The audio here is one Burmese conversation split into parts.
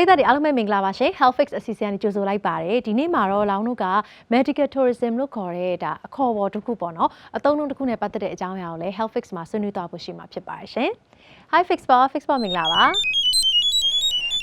ရိသတ်တွေအားလုံးပဲမင်္ဂလာပါရှင် Healthfix အစီအစဉ်နဲ့ကြိုဆိုလိုက်ပါတယ်ဒီနေ့မှာတော့လောင်တို့က medical tourism လို့ခေါ်တဲ့ဒါအခေါ်အဝေါ်တစ်ခုပေါ့နော်အသုံးအနှုန်းတစ်ခုနဲ့ပတ်သက်တဲ့အကြောင်းအရာကိုလည်း Healthfix မှာဆွေးနွေးသွားဖို့ရှိမှာဖြစ်ပါတယ်ရှင် Hi Fix ပါ Fix ပါမင်္ဂလာပါ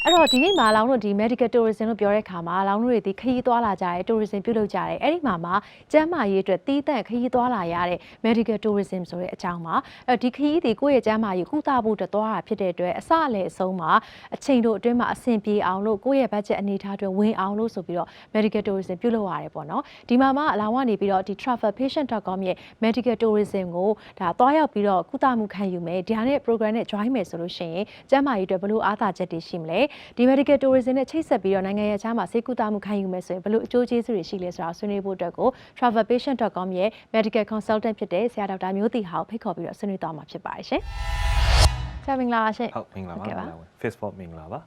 အဲ့တော့ဒီနေ့မှာလောင်တို့ဒီ medical tourism လို့ပြောတဲ့အခါမှာလောင်တို့တွေဒီခရီးသွားလာကြတယ် tourism ပြုလုပ်ကြတယ်အဲ့ဒီမှာမှာကျန်းမာရေးအတွက်တီးတန့်ခရီးသွားလာရတဲ့ medical tourism ဆိုတဲ့အကြောင်းပါအဲ့တော့ဒီခရီးဒီကိုယ့်ရဲ့ကျန်းမာရေးကုသဖို့အတွက်သွားတာဖြစ်တဲ့အတွက်အစအလယ်အဆုံးမှာအချိန်တို့အတွင်းမှာအဆင်ပြေအောင်လို့ကိုယ့်ရဲ့ budget အနေအထားတွေဝင်အောင်လို့ဆိုပြီးတော့ medical tourism ပြုလုပ်ရတယ်ပေါ့နော်ဒီမှာမှအလောင်းကနေပြီးတော့ဒီ travelpatient.com ရဲ့ medical tourism ကိုဒါသွားရောက်ပြီးတော့ကုသမှုခံယူမယ်ဒီဟာနဲ့ program နဲ့ join မယ်ဆိုလို့ရှိရင်ကျန်းမာရေးအတွက်ဘယ်လိုအားသာချက်တွေရှိမလဲဒီ medical tourism နဲ့ချိတ်ဆက်ပြီးတော့နိုင်ငံရဲ့အခြားမှာဆေးကုသမှုခံယူမယ်ဆိုရင်ဘယ်လိုအကျိုးကျေးဇူးတွေရှိလဲဆိုတာဆွေးနွေးဖို့အတွက်ကို travelpatient.com ရဲ့ medical consultant ဖြစ်တဲ့ဆရာဒေါက်တာမျိုးတီဟာကိုဖိတ်ခေါ်ပြီးတော့ဆွေးနွေးသွားမှာဖြစ်ပါတယ်ရှင်ဆရာမင်္ဂလာပါရှင်ဟုတ်မင်္ဂလာပါဟုတ်ကဲ့ပါမင်္ဂလာပါ Facebook မင်္ဂလာပါ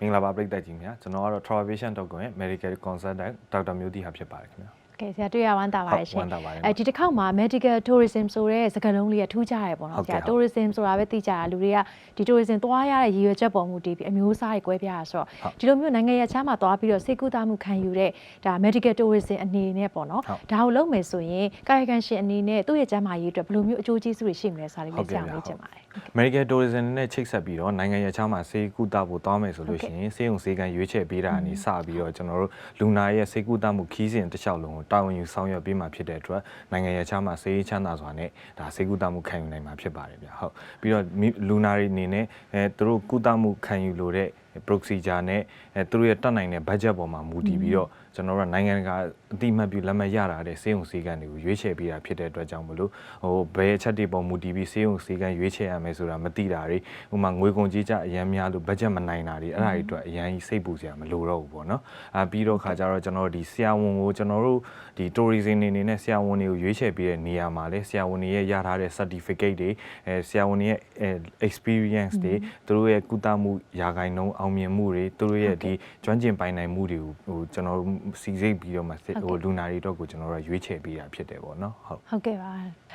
မင်္ဂလာပါပရိသတ်ကြီးများကျွန်တော်ကတော့ travelvision.com ရဲ့ medical consultant ဒေါက်တာမျိုးတီဟာဖြစ်ပါတယ်ခင်ဗျာ ကဲဆရာတွေ့ရဝမ်းသာပါတယ်ရှင်ဟုတ်ဝမ်းသာပါတယ်အဲဒီတစ်ခေါက်မှာ medical tourism ဆိုတဲ့စကားလုံးလေးကထူးခြားတယ်ပေါ့ဟုတ်နော်ကဲ့ဆရာဟုတ် tourism ဆိုတာပဲသိကြတာလူတွေကဒီ tourism သွားရတဲ့ရည်ရွယ်ချက်ပေါ်မူတည်ပြီးအမျိုးအစားတွေကွဲပြားတာဆိုတော့ဟုတ်ဒီလိုမျိုးနိုင်ငံရဲ့ခြားမှာသွားပြီးတော့စိတ်ကူးတာမှုခံယူတဲ့ဒါ medical tourism အနေနဲ့ပေါ့နော်ဟုတ်ဒါကိုလုပ်မယ်ဆိုရင်ကာယကံရှင်အနေနဲ့သူ့ရဲ့ကျန်းမာရေးအတွက်ဘယ်လိုမျိုးအကျိုးကျေးဇူးတွေရှိမလဲဆိုတာလေးဟုတ်လေးဆကဲ့ရာဗျာမေးချင်ပါတယ် medical tourism နဲ့ချိတ်ဆက်ပြီးတော့နိုင်ငံရဲ့ခြားမှာဆေးကုသဖို့တောင်းမယ်ဆိုလို့ဟုတ်ကဲ့ရှိရင်ဆေးရုံဆေးကန်းရွေးချယ်ပေးတာအနေစပြီးတော့ကျွန်တော်တို့လူနာရဲ့ဆေးကုသမှုခီးစဉ်တစ်လျှောက်လုံးကိုတာဝန်ယူဆောင်ရွက်ပေးမှာဖြစ်တဲ့အတွက်နိုင်ငံရဲ့ခြားမှာဆေးချမ်းသာစွာနဲ့ဒါဆေးကုသမှုခံယူနိုင်မှာဖြစ်ပါတယ်ဗျာဟုတ်ပြီးတော့မိလူနာတွေအနေနဲ့အဲသူတို့ကုသမှုခံယူလို့တဲ့ procedure နဲ့အဲသူတို့ရဲ့တက်နိုင်တဲ့ budget ပေါ်မှာမူတည်ပြီးတော့ကျွန်တော်တို့ကနိုင်ငံတကာအတိအမှတ်ပြုလက်မှတ်ရတာတဲ့စေယုံစည်းကမ်းတွေကိုရွေးချယ်ပေးတာဖြစ်တဲ့အတွက်ကြောင့်မလို့ဟိုဘယ်အချက်တွေပေါ်မူတည်ပြီးစေယုံစည်းကမ်းရွေးချယ်ရမယ်ဆိုတာမသိတာတွေဥပမာငွေကုန်ကြီးကြအရန်များလို့ budget မနိုင်တာတွေအဲ့ဒါတွေအတွက်အရန်ကြီးစိတ်ပူစရာမလိုတော့ဘူးပေါ့နော်အာပြီးတော့ခါကြတော့ကျွန်တော်တို့ဒီဆရာဝန်ကိုကျွန်တော်တို့ဒီ tourism နေနေနဲ့ဆရာဝန်တွေကိုရွေးချယ်ပေးတဲ့နေရာမှာလဲဆရာဝန်တွေရဲ့ရထားတဲ့ certificate တွေအဲဆရာဝန်တွေရဲ့အဲ experience တွေသူတို့ရဲ့ကုသမှုယာဂိုင်နှုန်းအောင်မြင်မှုတွေသူတို့ရဲ့ဒီကျွမ်းကျင်ပိုင်နိုင်မှုတွေကိုဟိုကျွန်တော်တို့စီစိတ်ပြီးတော့မှဟိုလူနာတွေတော့ကိုကျွန်တော်တို့ကရွေးချယ်ပေးတာဖြစ်တယ်ပေါ့နော်ဟုတ်ဟုတ်ကဲ့ပါ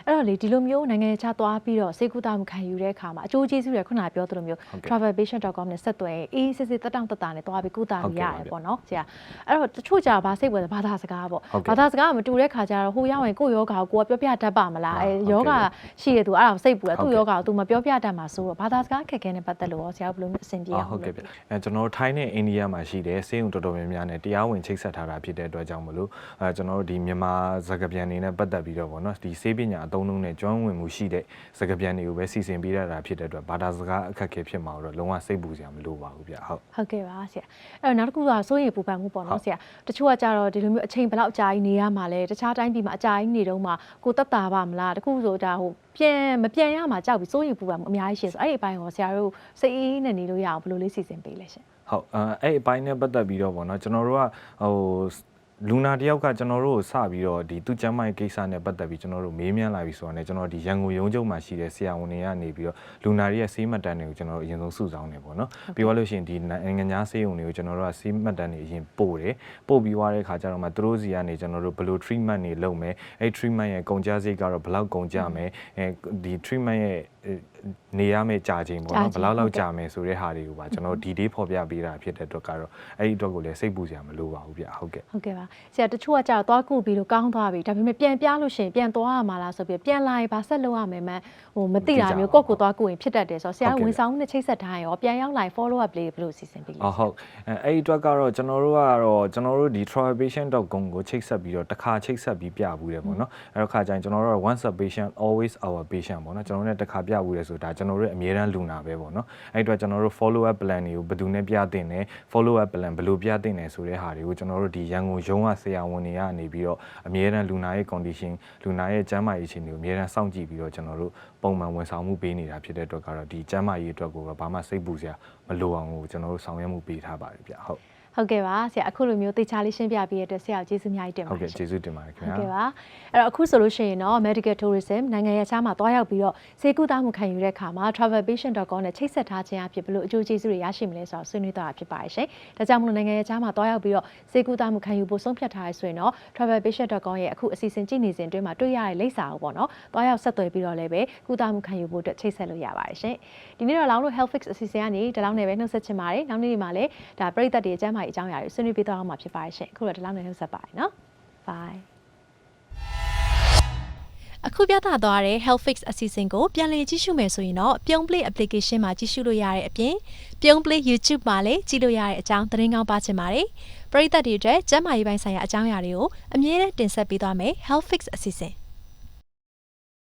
အဲ့တော့လေဒီလိုမျိုးနိုင်ငံခြားသွားပြီးတော့စေကူတာမှုခံယူတဲ့အခါမှာအကျိုးကျေးဇူးတွေခုနကပြောသလိုမျိုးဟုတ်ကဲ့ travelpatient.com နဲ့ဆက်သွယ်ရင်အေးစစ်စစ်တက်တောင့်တက်တာနဲ့သွားပြီးကုတာဟုတ်နေကဲ့ရပါတယ်ဗျပေါ့နော်ဆရာအဲ့တော့တချို့ကြာဘာစိတ်ဝင်ဘာသာစကားပေါ့ဟုတ်ကဲ့ဘာသာစကားကမတူတဲ့ခါကျတော့ဟိုရောက်ရင်ကိုယ့်ယောဂါကိုကိုယ်ကပြောပြတတ်ပါမလားဟုတ်အဲဟုတ်ကဲ့ယောဂါရှိရသူအဲ့ဒါကိုစိတ်ပူတယ်ဟုတ်သူ့ကဲ့ယောဂါကို तू မပြောပြတတ်မှာဆိုတော့ဘာသာစကားခက်ခဲနဲ့ပတ်သက်လို့ရောဆရာဘယ်လိုမျိုးအဆင်ပြေအော်အောင်ဟုတ်ကဲ့လုပ်ဗျအဲကျွန်တော်တို့ထိုင်းနဲ့အိန္ဒိယမှာရှိတဲ့စေယုံတော်တော်များများနဲ့တရားဝင်ချိတ်ဆက်ထားတာဖြစ်တဲ့အတွက်ကြောင့်မလို့အဲကျွန်တော်တို့ဒီမြန်မာစကားပြန်နေနဲ့ပတ်သက်ပြီးတော့ဗောနော်ဒီစေးပညာအသုံးအနှုန်းနဲ့ကျွမ်းဝင်မှုရှိတဲ့စကားပြန်တွေကိုပဲစီစဉ်ပေးရတာဖြစ်တဲ့အတွက်ဘာသာစကားအခက်အခဲဖြစ်မှာတော့လုံးဝစိတ်ပူစရာမလိုပါဘူးဗျဟုတ်ဟုတ်ကဲ့ပါဆရာအဲ့တော့နောက်တစ်ခုကစိုးရိမ်ပူပန်မှုပေါ့နော်ဆရာတချို့ကကြတော့ဒီလိုမျိုးအချိန်ဘယ်လောက်အကြာကြီးနေရမှာလဲတခြားတိုင်းပြည်မှာအကြာကြီးနေတော့မှကိုတက်တာပါမလားတခုဆိုဒါဟိုပြန်မပြန်ရမှာကြောက်ပြီးစိုးရိမ်ပူပန်မှုအများကြီးရှိဆိုအဲ့ဒီအပိုင်းကိုဆရာတို့စိတ်အေးနဲ့နေလို့ရအောင်ဘယ်လိုလေးစီစဉ်ပေးလဲရှင်ဟုတ်အဲအဲ့အပိုင်းနဲ့ပတ်သက်ပြီးတော့ဗောနော်ကျွန်တော်တို့ကဟိုလူနာတယောက်ကကျွန်တော်တို့ကိုစပြီးတော့ဒီသူ့ကျမ်းမာရေးကိစ္စနဲ့ပတ်သက်ပြီးကျွန်တော်တို့မေးမြန်းလာပြီဆိုတော့ねကျွန်တော်ဒီရန်ကုန်ရုံးချုပ်မှာရှိတဲ့ဆရာဝန်တွေကနေပြီးတော့လူနာတွေရဲ့ဆေးမှတ်တမ်းတွေကိုကျွန်တော်တို့အရင်ဆုံးစုဆောင်းနေပေါ့နော်ပြီးတော့လို့ရှိရင်ဒီနိုင်ငံခြားဆေးရုံတွေကိုကျွန်တော်တို့ကဆေးမှတ်တမ်းတွေအရင်ပို့တယ်ပို့ပြီးသွားတဲ့ခါကျတော့မှသူတို့စီကနေကျွန်တော်တို့ဘယ်လို treatment တွေလုပ်မယ်အဲ့ treatment ရဲ့ကုန်ကျစရိတ်ကတော့ဘယ်လောက်ကုန်ကျမယ်အဲဒီ treatment ရဲ့ နေရမယ့်ကြာချိန်ပေါ့နော်ဘယ်လောက်လောက်ကြာမယ်ဆိုတဲ့ဟာတွေကိုပါကျွန်တော်ဒီ day ဖော်ပြပေးတာဖြစ်တဲ့အတွက်ကတော့အဲ့ဒီအတွက်ကိုလည်းစိတ်ပူစရာမလိုပါဘူးဗျဟုတ်ကဲ့ဟုတ်ကဲ့ပါဆရာတချို့ကကြတော့သွားကုပြီးလို့ကောင်းသွားပြီဒါပေမဲ့ပြန်ပြလို့ရှိရင်ပြန်သွားရမှာလားဆိုပြီးပြန်လာရင်ဗာဆက်လုပ်ရမယ်မဟိုမသိတာမျိုးကိုယ့်ကိုယ်သွားကုရင်ဖြစ်တတ်တယ်ဆိုတော့ဆရာဝန်ဆောင်မှုနဲ့ချိတ်ဆက်ထားရင်ရောပြန်ရောက်လာရင် follow up လေးဘယ်လိုစီစဉ်ပေးလဲအော်ဟုတ်အဲအဲ့ဒီအတွက်ကတော့ကျွန်တော်တို့ကတော့ကျွန်တော်တို့ဒီ travelpatient.com ကိုချိတ်ဆက်ပြီးတော့တစ်ခါချိတ်ဆက်ပြီးပြဘူးတယ်ပေါ့နော်အဲ့တော့ခါကျရင်ကျွန်တော်တို့က once a patient always our patient ပေါ့နော်ကျွန်တော်တို့ ਨੇ တစ်ခါပြဘူးတယ်ဆိုဒါကျွန်တော်တို့အမြဲတမ်းလူနာပဲပေါ့နော်အဲ့ဒီအတွက်ကျွန်တော်တို့ follow up plan တွေကိုဘယ်သူနဲ့ပြတင်တယ် follow up plan ဘယ်လိုပြတင်တယ်ဆိုတဲ့ဟာတွေကိုကျွန်တော်တို့ဒီရန်ကုန်ရုံးကဆရာဝန်တွေကနေပြီးတော့အမြဲတမ်းလူနာရဲ့ condition လူနာရဲ့ကျန်းမာရေးအခြေအနေကိုအမြဲတမ်းစောင့်ကြည့်ပြီးတော့ကျွန်တော်တို့ပုံမှန်ဝန်ဆောင်မှုပေးနေတာဖြစ်တဲ့အတွက်ကတော့ဒီကျန်းမာရေးအတွက်ကိုတော့ဘာမှစိတ်ပူစရာမလိုအောင်ကိုကျွန်တော်တို့ဆောင်ရွက်မှုပေးထားပါတယ်ဗျဟုတ် ဟဟုတ်ကဲ့ပါဆရာအခုလိုမျိုးတေချာလေးရှင်းပြပေးရတဲ့အတွက်ဆရာကိုကျေးဇူးအများကြီးတင်ပါဟုတ်တကဲ့ယ်ရှင်ကျေးဇူးတင်ပါတယ်ခင်ဟုတ်ဗျာကဲ့ပါအဲ့တော့အခုဆိုလို့ရှိရင်တော့ medical tourism နိုင်ငံရဲ့ခြားမှာတွားရောက်ပြီးတော့စေကူတာမှုခံယူတဲ့အခါမှာ travelpatient.com နဲ့ချိတ်ဆက်ထားခြင်းအဖြစ်ဘယ်လိုအကျိုးကျေးဇူးတွေရရှိမလဲဆိုတော့ဆွေးနွေးသွားတာဖြစ်ပါတယ်ရှင်ဒါကြောင့်မလို့နိုင်ငံရဲ့ခြားမှာတွားရောက်ပြီးတော့စေကူတာမှုခံယူဖို့ဆုံးဖြတ်ထားရဆိုရင်တော့ travelpatient.com ရဲ့အခုအစီအစဉ်ကြည့်နေစဉ်အတွင်းမှာတွေ့ရတဲ့လိပ်စာကိုပေါ့နော်တွားရောက်ဆက်သွယ်ပြီးတော့လည်းပဲကုသမှုခံယူဖို့အတွက်ချိတ်ဆက်လို့ရပါတယ်ရှင်ဒီနေ့တော့လောင်းလို့ health fix အစီအစဉ်ကနေဒီလောက်နဲ့ပဲနှုတ်ဆက်ချင်ပါတယ်နောက်နေ့ဒီမှာလည်းဒါပရိသတ်တွေအကျမ်းမာရေးအကြောင်းအရာတွေဆွေးနွေးပေးသွားအောင်မှာဖြစ်ပါတယ်ရှင်အခုတော့ဒီလောက်နဲ့နှုတ်ဆက်ပါတယ်နော် bye အခုပြသသွားတဲ့ Health Fix အစီအစဉ်ကိုပြန်လည်ကြည့်ရှုမယ်ဆိုရင်တော့ပြုံး play application မှာကြည့်ရှုလို့ရတဲ့အပြင်ပြုံး play YouTube မှာလည်းကြည့်လို့ရတဲ့အကြောင်းသတင်းကောင်းပါချင်ပါတယ်ပရိသတ်တွေအတွက်ကျန်းမာရေးပိုင်းဆိုင်ရာအကြောင်းအရာတွေကိုအမြဲတမ်းတင်ဆက်ပေးသွားမယ် Health Fix အစီအစဉ်